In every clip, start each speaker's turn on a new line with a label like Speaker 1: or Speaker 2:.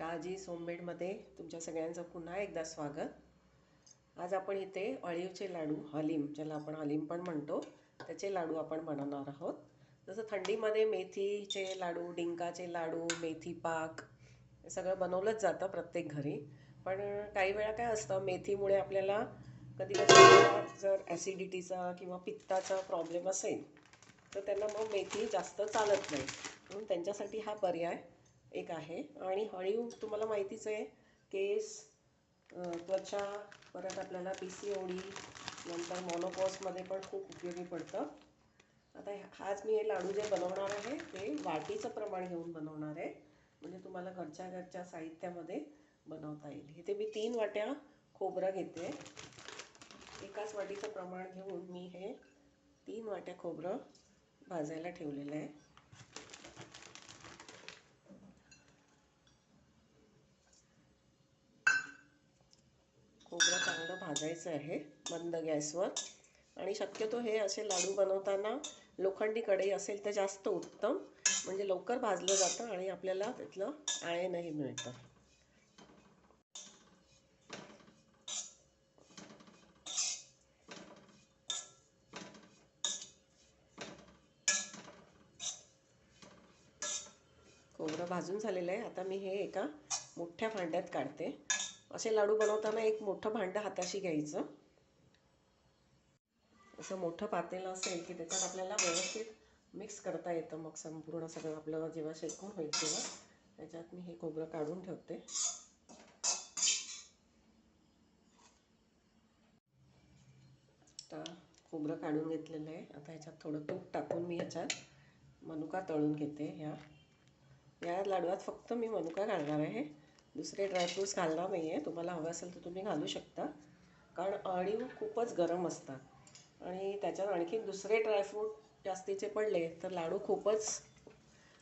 Speaker 1: राजी सोमबेडमध्ये तुमच्या सगळ्यांचं पुन्हा एकदा स्वागत. आज आपण इथे अळीवचे लाडू हलीम ज्याला आपण हलीम पण म्हणतो त्याचे लाडू आपण बनवणार आहोत. जसं थंडीमध्ये मेथीचे लाडू डिंकाचे लाडू मेथी पाक हे सगळं बनवलंच जातं प्रत्येक घरी. पण काही वेळा काय असतं मेथीमुळे आपल्याला कधी कधी जर ॲसिडिटीचा किंवा पित्ताचा प्रॉब्लेम असेल तर त्यांना मग मेथी जास्त चालत नाही. म्हणून त्यांच्यासाठी हा पर्याय एक आहे. आणि हळीव तुम्हाला माहितीच आहे केस त्वचा परत आपल्याला पी सी ओडी नंतर मोनोपॉसमध्ये पण खूप उपयोगी पडतं. आता हाच मी हे लाडू जे बनवणार आहे ते वाटीचं प्रमाण घेऊन बनवणार आहे. म्हणजे तुम्हाला घरच्या घरच्या साहित्यामध्ये बनवता येईल. इथे मी तीन वाट्या खोबरं घेते. एकाच वाटीचं प्रमाण घेऊन मी हे तीन वाट्या खोबरं भाजायला ठेवलेलं आहे खोबरं चांगलं भाजायचं आहे मंद गॅसवर. आणि शक्यतो हे असे लाडू बनवताना लोखंडी कढई असेल तर जास्त उत्तम म्हणजे लवकर भाजलं जातं आणि आपल्याला त्यातलं आळेनही मिळतं. खोबरं भाजून झालेलं आहे. आता मी हे एका मोठ्या भांड्यात काढते. असे लाडू बनवताना एक मोठं भांडं हाताशी घ्यायचं. असं मोठं पातेलं असेल की त्याच्यात आपल्याला व्यवस्थित मिक्स करता येतं. मग संपूर्ण सगळं आपलं जेव्हा शेकून होईल तेव्हा त्याच्यात मी हे खोबरं काढून ठेवते. आता खोबरं काढून घेतलेलं आहे. आता ह्याच्यात थोडं तूप टाकून मी ह्याच्यात मनुका तळून घेते ह्या. या लाडवात फक्त मी मनुका घालणार आहे. दुसरे ड्रायफ्रूट्स घालणार नाही आहे तुम्हाला हवं असेल तर तुम्ही घालू शकता. कारण अळीव खूपच गरम असतात. आणि त्याच्यात आणखी दुसरे ड्रायफ्रूट जास्तीचे पडले तर लाडू खूपच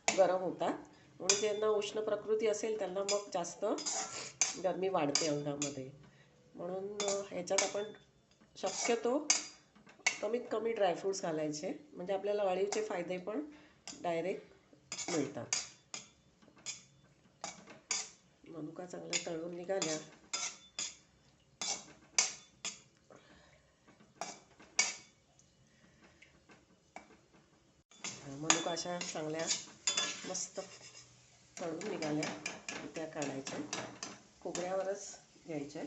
Speaker 1: गरम होतात. म्हणून ज्यांना उष्ण प्रकृती असेल त्यांना मग जास्त गरमी वाढते अंगामध्ये. म्हणून ह्याच्यात आपण शक्यतो कमीत कमी ड्रायफ्रूट्स घालायचे. म्हणजे आपल्याला अळीवचे फायदे पण डायरेक्ट मिळतात. मनुका चांगल्या तळून निघाल्या. मनुका अशा चांगल्या मस्त तळून निघाल्या. त्या काढायच्या. खोबऱ्यावरच घ्यायच्या.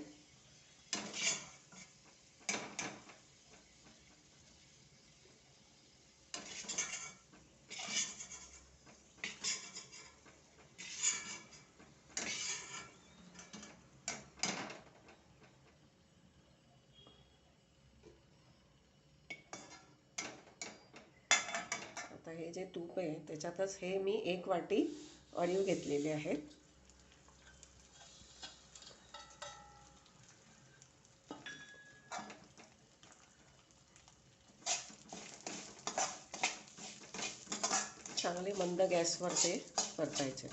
Speaker 1: हे जे तूप आहे त्याच्यातच हे मी एक वाटी ऑलिव घेतलेले आहेत चांगले मंद गॅसवर ते परतायचे.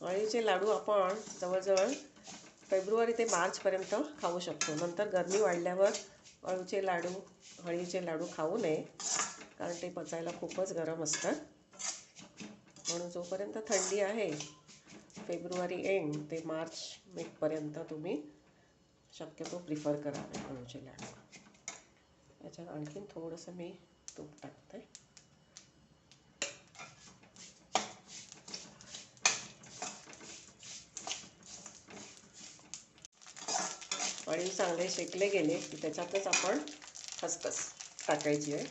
Speaker 1: अळीचे लाडू आपण जवळजवळ फेब्रुवारी ते मार्चपर्यंत खाऊ शकतो. नंतर गरमी वाढल्यावर अळूचे लाडू हळीचे लाडू खाऊ नये कारण ते पचायला खूपच गरम असतात म्हणून जोपर्यंत थंडी आहे फेब्रुवारी एंड ते मार्च मेपर्यंत तुम्ही शक्यतो प्रिफर करावे अळूचे लाडू. याच्यात आणखीन थोडंसं मी तूप टाकते. अळीव चांगले शेकले गेले की त्याच्यातच आपण खसखस टाकायची आहे.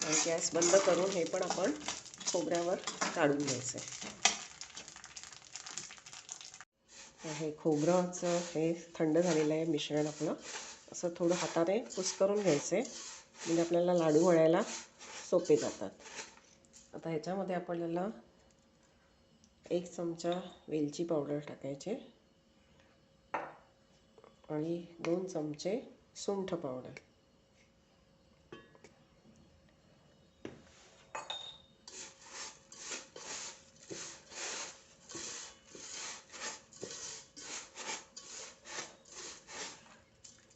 Speaker 1: आणि गॅस बंद करून हे पण आपण खोबऱ्यावर काढून घ्यायचं आहे. हे खोबऱ्याचं हे थंड झालेलं आहे मिश्रण आपलं. असं थोडं हाताने कुस्करून घ्यायचं आहे. म्हणजे आपल्याला लाडू वळायला सोपे जातात. आता ह्याच्यामध्ये आपल्याला एक चमचा वेलची पावडर टाकायचे आणि दोन चमचे सुंठ पावडर.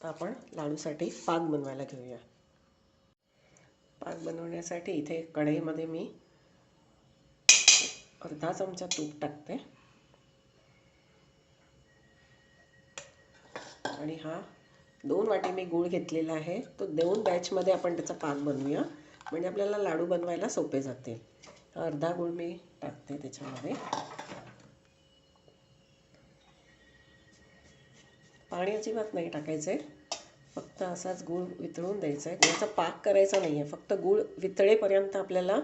Speaker 1: आपण लाडूसाठी पाक बनवायला घेऊया. पाक बनवण्यासाठी इथे कढईमध्ये मी अर्धा चमचा तूप टाकते. आणि हा दोन वाटी मी गूळ घेतलेला आहे. तो दोन बॅचमध्ये आपण त्याचा पाक बनवूया. म्हणजे आपल्याला लाडू बनवायला सोपे जातील. अर्धा गूळ मी टाकते त्याच्यामध्ये. पाणी अजिबात नाही टाकायचं. आहे फक्त असाच गूळ वितळून द्यायचा आहे. गुळाचा पाक करायचा नाही आहे फक्त गूळ वितळेपर्यंत आपल्याला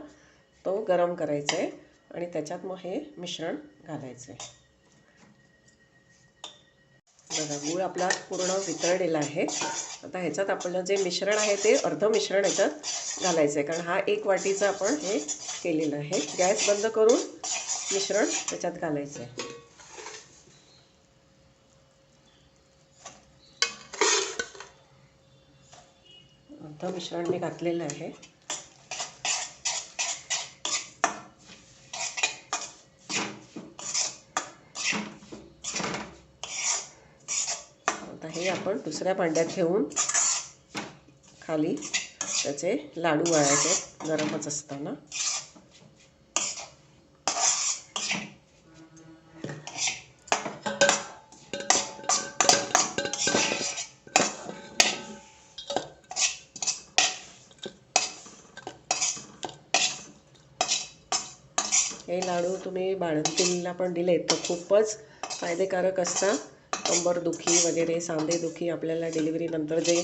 Speaker 1: तो गरम करायचा आहे. आणि त्याच्यात मग हे मिश्रण घालायचं आहे बघा गूळ आपला पूर्ण वितळलेला आहे. आता ह्याच्यात आपलं जे मिश्रण आहे ते अर्ध मिश्रण ह्याच्यात घालायचं आहे कारण हा एक वाटीचं आपण हे केलेलं आहे. गॅस बंद करून मिश्रण त्याच्यात घालायचं आहे अर्ध मिश्रण मी घातलेलं आहे आता हे आपण दुसऱ्या भांड्यात ठेवून खाली त्याचे लाडू वळायचे गरमच असताना. हे लाडू तुम्ही बाळंतीला पण दिले तर खूपच फायदेकारक असतात. कंबरदुखी वगैरे सांधेदुखी आपल्याला डिलिव्हरीनंतर जे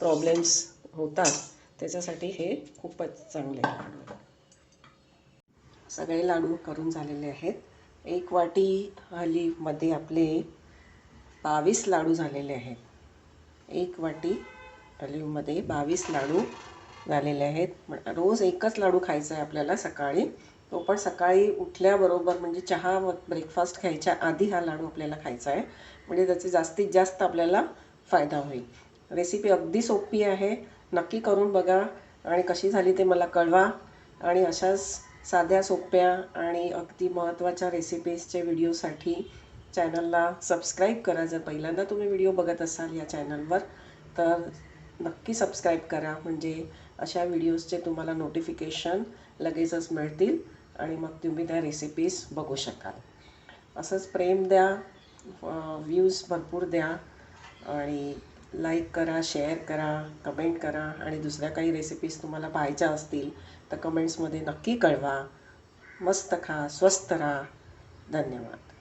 Speaker 1: प्रॉब्लेम्स होतात त्याच्यासाठी हे खूपच चांगले सगळे लाडू करून झालेले आहेत. एक वाटी हालीमध्ये आपले बावीस लाडू झालेले आहेत. एक वाटी ऑलिव्हमध्ये बावीस लाडू झालेले आहेत. रोज एकच लाडू खायचा आहे आपल्याला सकाळी. तो पण सकाळी उठल्याबरोबर म्हणजे चहा व ब्रेकफास्ट खायच्या आधी हा लाडू आपल्याला खायचा आहे. म्हणजे त्याचे जास्तीत जास्त आपल्याला फायदा होईल. रेसिपी अगदी सोपी आहे. नक्की करून बघा आणि कशी झाली ते मला कळवा. आणि अशाच साध्या सोप्या आणि अगदी महत्त्वाच्या रेसिपीजचे व्हिडिओसाठी चॅनलला सबस्क्राईब करा. जर पहिल्यांदा तुम्ही व्हिडिओ बघत असाल या चॅनलवर तर नक्की सबस्क्राईब करा. म्हणजे अशा व्हिडिओजचे तुम्हाला नोटिफिकेशन लगेचच मिळतील. आणि मग तुम्ही त्या रेसिपीज बघू शकाल. असंच प्रेम द्या व्ह्यूज भरपूर द्या आणि लाईक करा शेअर करा कमेंट करा आणि दुसऱ्या काही रेसिपीज तुम्हाला पाहायच्या असतील तर कमेंट्समध्ये नक्की कळवा. मस्त खा स्वस्त राहा. धन्यवाद.